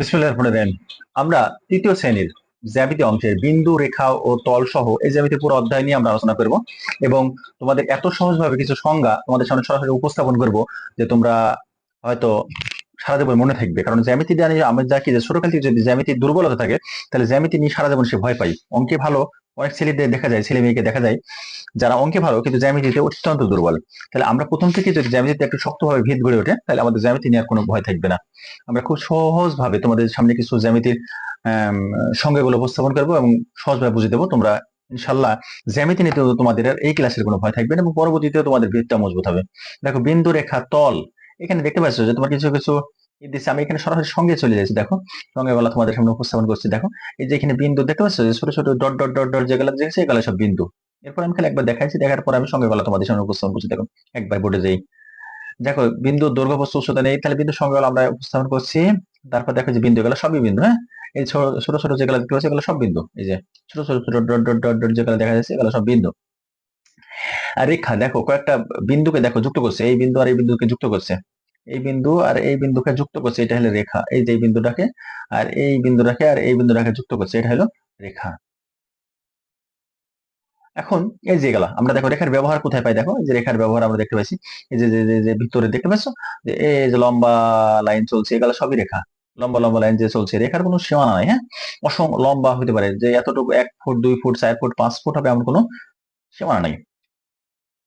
রহিম। আমরা তৃতীয় শ্রেণির জ্যামিতি অংশের বিন্দু, রেখা ও তল সহ এই জ্যামিতি পুরো অধ্যায় নিয়ে আমরা আলোচনা করব এবং তোমাদের এত সহজভাবে কিছু সংজ্ঞা তোমাদের সামনে সরাসরি উপস্থাপন করব যে তোমরা হয়তো সারা জীবন মনে থাকবে কারণ জ্যামিতি দিয়ে আমি- দেখি যে ছোটকাল থেকে যদি জ্যামিতি দুর্বলতা থাকে, তাহলে জ্যামিতি নিয়ে সারা জীবন সে ভয় পাই অঙ্কে ভালো অনেক ছেলেদের দেখা যায়, ছেলে মেয়েকে দেখা যায়, যারা অঙ্কে ভালো কিন্তু জ্যামিতিতে অত্যন্ত দুর্বল। তাহলে আমরা প্রথম থেকে যদি জ্যামিতিতে একটু শক্তভাবে ভিত গড়ে ওঠে, তাহলে আমাদের জ্যামিতি নিয়ে আর কোনো ভয় থাকবে না। আমরা খুব সহজ ভাবে তোমাদের সামনে কিছু জ্যামিতির সংজ্ঞাগুলো উপস্থাপন করব এবং সহজভাবে বুঝে দেবো। তোমরা ইনশাল্লাহ জ্যামিতি নিতে তোমাদের এই ক্লাসের কোনো ভয় থাকবে না এবং পরবর্তীতে তোমাদের ভিতটা মজবুত হবে। দেখো বিন্দু রেখা তল, এখানে দেখতে পাচ্ছ যে তোমার কিছু কিছু দিচ্ছে আমি এখানে সরাসরি সঙ্গে চলে যাচ্ছি, দেখো। সঙ্গে গলা তোমাদের সামনে উপস্থাপন করছি, দেখো। এই যে এখানে বিন্দু, দেখতে পাচ্ছ? যে ছোট ছোট, ডট ডট ডট ডট যেগুলো দেখছি এগুলো সব বিন্দু। এরপর আমি খালি একবার দেখাইছি, দেখার পর আমি সঙ্গে গলা তোমাদের সামনে উপস্থাপন করছি, দেখো। একবার বোর্ডে যাই। দেখো, বিন্দু, দৈর্ঘ্য প্রস্থ উচ্চতা নেই তাহলে বিন্দু সঙ্গে আমরা উপস্থাপন করছি। তারপর দেখো যে বিন্দু, এগুলো সবই বিন্দু হ্যাঁ? এই ছোট ছোট যেগুলো দেখতে পাচ্ছি, এগুলো সব বিন্দু। এই যে ছোট ছোট ছোট, ডট ডট ডট ডট যেগুলো দেখা যাচ্ছে, এগুলো সব বিন্দু। আর রেখা, দেখো, কয়েকটা বিন্দুকে দেখো যুক্ত করছে। এই বিন্দু আর এই বিন্দুকে যুক্ত করছে। এই বিন্দু আর এই বিন্দুকে যুক্ত করছে, এটা হলো রেখা। এই যে বিন্দুটাকে আর এই বিন্দুটাকে আর এই বিন্দুটাকে যুক্ত করছে, এটা হলো রেখা। এখন এই যে গেলা, আমরা দেখো রেখার ব্যবহার কোথায় পাই? দেখো যে রেখার ব্যবহার আমরা দেখতে পাচ্ছি। এই যে, যে- ভিতরে দেখতে পাচ্ছ? যে এই যে লম্বা লাইন চলছে, এগুলো সবই রেখা। লম্বা লম্বা লাইন যে চলছে, রেখার কোনো সীমানা নাই হ্যাঁ? অসং, লম্বা হতে পারে। যে এতটুকু এক ফুট, দুই ফুট, চার ফুট, পাঁচ ফুট হবে, এমন কোনো সীমানা নাই।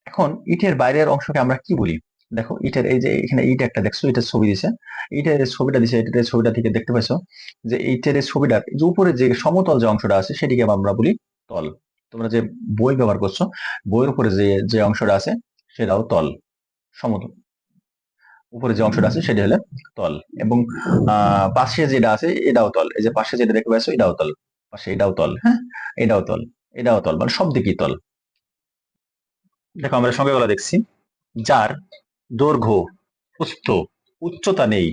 এখন ইটের বাইরের অংশকে আমরা কি বলি? দেখো, ইটের এই যে এখানে ইট একটা দেখছ, ইটের ছবি দিছে। ইটের যে ছবিটা দিছে, ইটের ছবিটা থেকে দেখতে পাচ্ছ যে ইটের এই ছবিটা যে উপরে যে সমতল যে অংশটা আছে, সেটিকে আমরা বলি তল। তোমরা যে বই ব্যবহার করছ, বইয়ের উপরে যে যে অংশটা আছে, সেটাও তল, সমতল। উপরে যে অংশটা আছে, সেটা হলো তল এবং পাশে যেটা আছে, এটাও তল। এই যে পাশে যেটা দেখতে পাচ্ছ এটাও তল। পাশে এটাও তল হ্যাঁ? এটাও তল এটাও তল মানে সব দিকেই তল। দেখো, আমরা সঙ্গে গলা দেখছি। যার দৈর্ঘ্য প্রস্থ উচ্চতা নেই,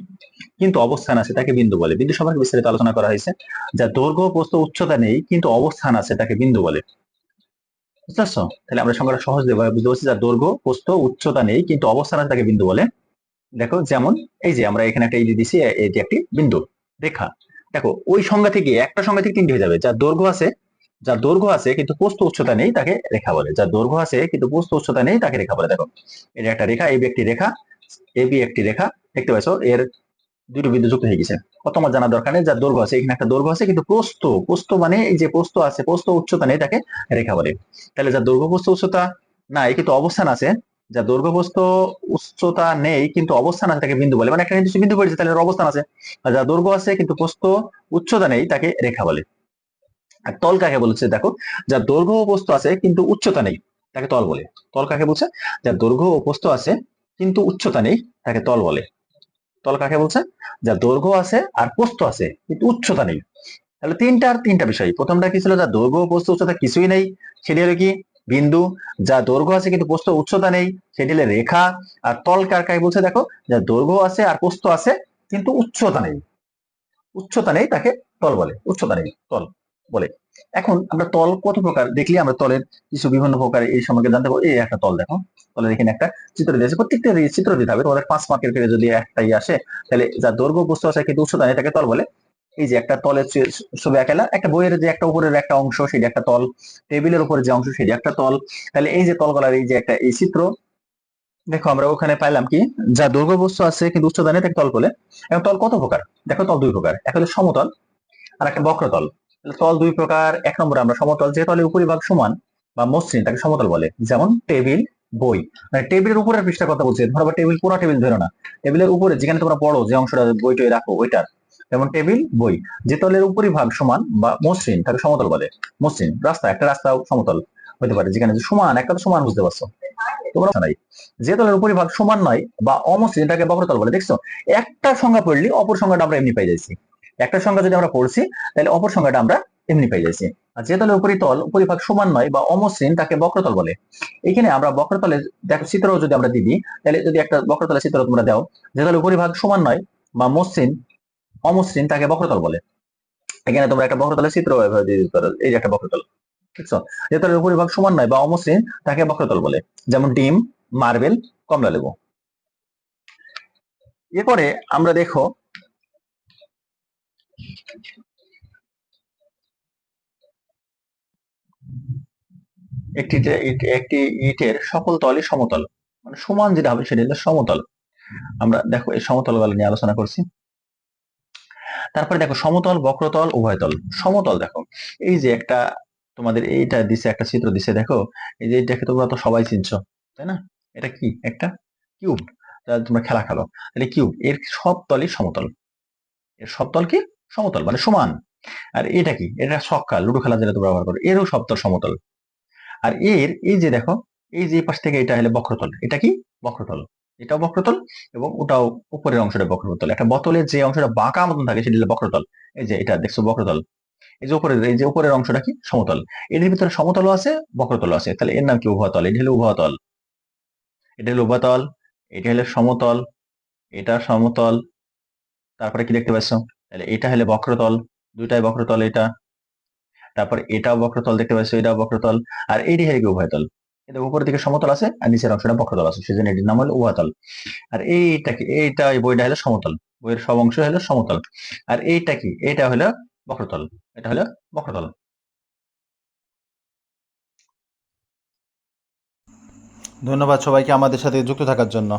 কিন্তু অবস্থান আছে তাকে বিন্দু বলে। বিন্দু সম্পর্কে বিস্তারিত আলোচনা করা হয়েছে। যা দৈর্ঘ্য, প্রস্থ, উচ্চতা নেই, কিন্তু অবস্থান আছে তাকে বিন্দু বলে। বুঝতে পারছ? তাহলে আমরা সংখ্যাটা সহজ বুঝতে পারছি যার দৈর্ঘ্য, প্রস্থ, উচ্চতা নেই, কিন্তু অবস্থান আছে তাকে বিন্দু বলে। দেখো, যেমন, এই যে আমরা এখানে একটা ইডি দিছি এটি একটি বিন্দু, রেখা। দেখো, ওই সংজ্ঞা থেকে একটা সংজ্ঞা থেকে তিনটি হয়ে যাবে। যার দৈর্ঘ্য আছে যার দৈর্ঘ্য আছে কিন্তু প্রস্থ উচ্চতা নেই তাকে রেখা বলে। যার দৈর্ঘ্য আছে কিন্তু প্রস্থ উচ্চতা নেই তাকে রেখা বলে। দেখো এটা একটা রেখা এবি একটি রেখা এবি একটি রেখা, দেখতে পাচ্ছ এর দুটো বিন্দু যুক্ত হয়ে গেছে। কত আমার জানা দরকার নেই, যার দৈর্ঘ্য আছে, এখানে একটা দৈর্ঘ্য আছে কিন্তু প্রস্থ প্রস্থ মানে এই যে প্রস্থ আছে, প্রস্থ উচ্চতা নেই তাকে রেখা বলে। তাহলে যার দৈর্ঘ্য প্রস্থ উচ্চতা নাই কিন্তু অবস্থান আছে, যার দৈর্ঘ্য প্রস্থ উচ্চতা নেই কিন্তু অবস্থান আছে তাকে বিন্দু বলে। মানে একটা নির্দিষ্ট বিন্দু পড়েছে, তাহলে অবস্থান আছে। আর যার দৈর্ঘ্য আছে কিন্তু প্রস্থ উচ্চতা নেই তাকে রেখা বলে। আর তল কাকে বলছে দেখো? যার দৈর্ঘ্য উপস্থ আছে কিন্তু উচ্চতা নেই, তাকে তল বলে। তল কাকে বলছে? যার দৈর্ঘ্য উপস্থ আছে কিন্তু উচ্চতা নেই, তাকে তল বলে। তল কাকে বলছে? যার দৈর্ঘ্য আছে আর প্রস্থ আছে কিন্তু উচ্চতা নেই। তাহলে তিনটা আর তিনটা বিষয়। প্রথমটা কি ছিল? যার দৈর্ঘ্য ও প্রস্থ, উচ্চতা কিছুই নেই সেটি হলো কি? বিন্দু। যা দৈর্ঘ্য আছে কিন্তু প্রস্থ, উচ্চতা নেই সেটি হলো রেখা। আর তল কার কাকে বলছে দেখো? যার দৈর্ঘ্য আছে আর প্রস্থ আছে কিন্তু উচ্চতা নেই। উচ্চতা নেই, তাকে তল বলে। উচ্চতা নেই, তল। বলে। এখন আমরা তল কত প্রকার? দেখলে আমরা তলের কিছু বিভিন্ন প্রকার এই সম্পর্কে জানতে পারব। এই একটা তল দেখো। তলের এখানে একটা চিত্র দিয়েছে। প্রত্যেকটা চিত্র দিতে হবে। তোমাদের পাঁচ মার্কের ক্ষেত্রে যদি একটাই আসে, তাহলে যার দৈর্ঘ্য বস্তু আছে কিন্তু উচ্চতা নেই, তাকে তল বলে। এই যে একটা তলের ছবি আঁকালা একটা বইয়ের যে একটা উপরের একটা অংশ, সেটি একটা তল। টেবিলের উপরে যে অংশ, সেটি একটা তল। তাহলে এই যে তলগুলার এই যে একটা এই চিত্র, দেখো আমরা ওখানে পাইলাম কি? যা দৈর্ঘ্য বস্তু আছে কিন্তু উচ্চতা নেই, তাকে তল বলে। এবং তল কত প্রকার? দেখো তল দুই প্রকার। একটা হলো সমতল আর একটা বক্রতল। তল দুই প্রকার, এক নম্বরে আমরা সমতল যে তলের উপরিভাগ সমান বা মসৃণ তাকে সমতল বলে। যেমন টেবিল, বই। মানে টেবিলের উপরের পৃষ্ঠা কথা বলছি, ধরো টেবিল পুরো টেবিল ধরো না। টেবিলের উপরে যেখানে তোমরা পড়ো যে অংশটা বইটই রাখো, ওইটার। যেমন টেবিল, বই। যে তলের উপরিভাগ সমান বা মসৃণ তাকে সমতল বলে। মসৃণ, রাস্তা, একটা রাস্তাও সমতল হতে পারে। যেখানে সমান, একটা তো সমান, বুঝতে পারছ? তোমরা যে তলের উপরিভাগ সমান নয় বা অমসৃণ তাকে বক্রতল বলে, দেখছ? একটা সংজ্ঞা পড়লি, অপর সংজ্ঞাটা আমরা এমনি পাই যাইছি। একটা সংখ্যা যদি আমরা পড়ছি, তাহলে অপর সংখ্যাটা আমরা এমনি পাই যাচ্ছি। আর যে তলের উপরিতল, উপরিভাগ সমান নয় বা অমসৃণ, তাকে বক্রতল বলে। এখানে আমরা বক্রতলের দেখো চিত্র যদি আমরা দিই, তাহলে যদি একটা বক্রতলের চিত্র তোমরা দাও যে তলের উপরিভাগ সমান নয় বা মসৃণ, অমসৃণ তাকে বক্রতল বলে। এখানে তোমরা একটা বক্রতলের চিত্র দিয়ে দিতে পারো, এই যে একটা বক্রতল, বুঝছ? যে তলের উপরিভাগ সমান নয় বা অমসৃণ, তাকে বক্রতল বলে। যেমন ডিম, মার্বেল কমলা লেবু এরপরে আমরা দেখো একটি একটি ইটের সকল তলই সমতল। মানে সমান যেটা হবে সেটা হলো সমতল। আমরা দেখো এই সমতলগুলো নিয়ে আলোচনা করছি। তারপরে দেখো সমতল, বক্রতল, উভয়তল। সমতল দেখো। এই যে একটা তোমাদের এইটা দিছে, একটা চিত্র দিছে, দেখো? এই যে এটাকে তোমরা তো সবাই চিনছো, তাই না? এটা কি? একটা কিউব। তাহলে তোমরা খেলা খেলো এটা কিউব, এর সব তলই সমতল। এর সব তল কি? সমতল মানে সমান। আর এটা কি? এটা ছক্কা লুডো খেলা যেটা ব্যবহার করো। এরও তল সমতল। আর এর, এই যে দেখো, এই যে পাশ থেকে এটা হলো বক্রতল। এটা কি? বক্রতল। এটাও বক্রতল এবং ওটাও উপরের অংশটা বক্রতল। একটা বোতলের যে অংশটা বাঁকা মতন থাকে, সেটা হলো বক্রতল। এই যে এটা দেখছ বক্রতল। এই যে উপরের, এই যে উপরের অংশটা কি? সমতল। এদের ভিতরে সমতলও আছে বক্রতল আছে। তাহলে এর নাম কি? উভয়তল এটা হলো উভয়তল এটা হলো উভয়তল এটা হলো সমতল। এটা সমতল। তারপরে কি দেখতে পাচ্ছ? তাহলে এটা হলো বক্রতল, দুইটাই বক্রতল এটা। তারপর এটাও বক্রতল দেখতে পাচ্ছ, এটাও বক্রতল। আর এইটি হলো কি উভয়তল। এটা উপরের দিকে সমতল আছে আর নিচের অংশটা বক্রতল আছে, সেজন্য এটির নাম হলো উভয়তল। আর এইটা কি? এইটা এই বইটা হলো সমতল। বইয়ের সব অংশ হলো সমতল। আর এইটা কি? এটা হলো বক্রতল। এটা হলো বক্রতল। ধন্যবাদ সবাইকে আমাদের সাথে যুক্ত থাকার জন্য।